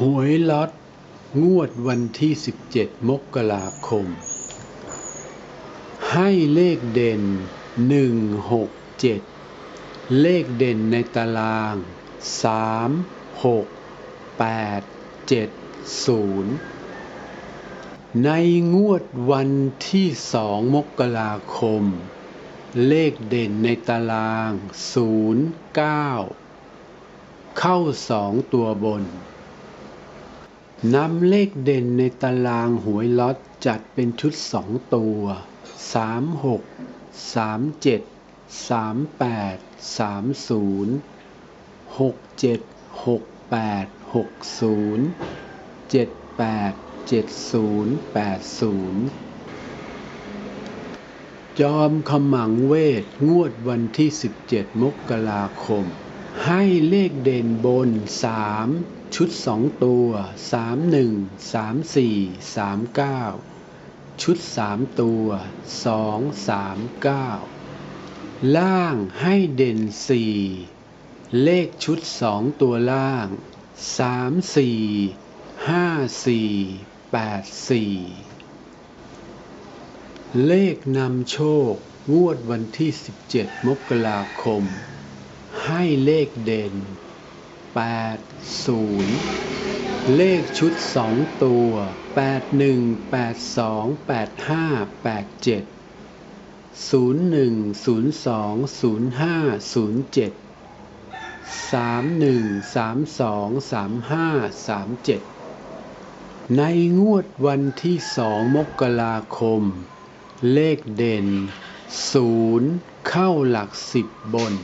หวยล็อตงวดวันที่ 17 มกราคม ให้เลขเด่น 1 6 7 เลขเด่นในตาราง 3 6 8 7 0 ในงวดวันที่ 2 มกราคม เลขเด่นในตาราง 0 9 เข้า 2 ตัวบน นำเลขเด่นในตารางหวยล็อตจัดเป็นชุดสองตัวสามหกสามเจ็ดสามแปดสามศูนย์หกเจ็ดหกแปดหกศูนย์เจ็ดแปดเจ็ดศูนย์แปดศูนย์จอมขมังเวท งวดวันที่ 17 มกราคม ให้เลขเด่นบน 3 ชุด 2 ตัว 31 34 39 ชุด 3 ตัว 2 3 9 ล่างให้เด่น 4 เลขชุด 2 ตัวล่าง 3 4 5 4 8 4 เลขนำโชคงวดวันที่ 17 มกราคม ให้เลขเด่น 8 0 เลขชุด 2 ตัว 81 82 85 87 01 02 05 07 31 32 35 37 ในงวดวันที่ 2 มกราคม เลขเด่น 0 เข้าหลักสิบบน